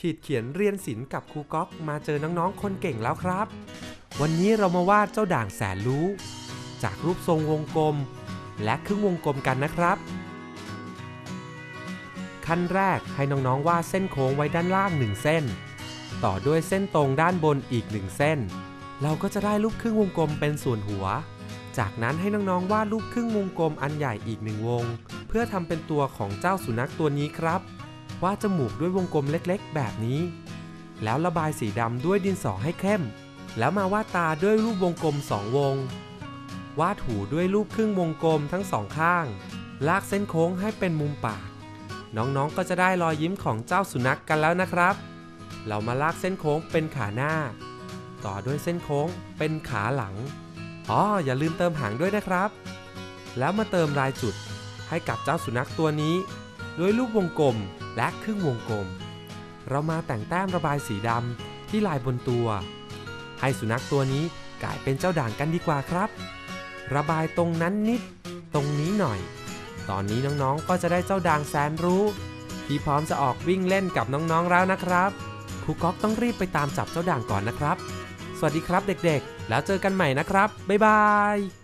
ขีดเขียนเรียนศิลป์กับครูก๊อกมาเจอน้องๆ คนเก่งแล้วครับ วันนี้เรามาวาดเจ้าด่างแสนรู้ จากรูปทรงวงกลม และครึ่งวงกลมกันนะครับ ขั้นแรกให้น้องๆวาดเส้นโค้งไว้ด้านล่าง1เส้น ต่อด้วยเส้นตรงด้านบนอีก1เส้น เราก็จะได้รูปครึ่งวงกลมเป็นส่วนหัว จากนั้นให้น้องๆวาดรูปครึ่งวงกลมอันใหญ่อีกหนึ่งวง เพื่อทำเป็นตัวของเจ้าสุนัขตัวนี้ครับ วาดจมูกด้วยวงกลมเล็กๆ แบบนี้ แล้วระบายสีดำด้วยดินสอให้เข้ม แล้วมาวาดตาด้วยรูปวงกลมสองวง วาดหูด้วยรูปครึ่งวงกลมทั้งสองข้าง ลากเส้นโค้งให้เป็นมุมปาก น้องๆก็จะได้รอยยิ้มของเจ้าสุนัขกกันแล้วนะครับ เรามาลากเส้นโค้งเป็นขาหน้า ต่อด้วยเส้นโค้งเป็นขาหลังอ๋ออย่าลืมเติมหางด้วยนะครับ แล้วมาเติมลายจุดให้กับเจ้าสุนัขตัวนี้ ด้วยรูปวงกลมและครึ่งวงกลม เรามาแต่งแต้มระบายสีดำที่ลายบนตัว ให้สุนัขตัวนี้กลายเป็นเจ้าด่างกันดีกว่าครับ ระบายตรงนั้นนิด ตรงนี้หน่อย ตอนนี้น้องๆก็จะได้เจ้าด่างแสนรู้ ที่พร้อมจะออกวิ่งเล่นกับน้องๆแล้วนะครับครูก๊อกต้องรีบไปตามจับเจ้าด่างก่อนนะครับ สวัสดีครับเด็กๆ แล้วเจอกันใหม่นะครับ บ๊ายบาย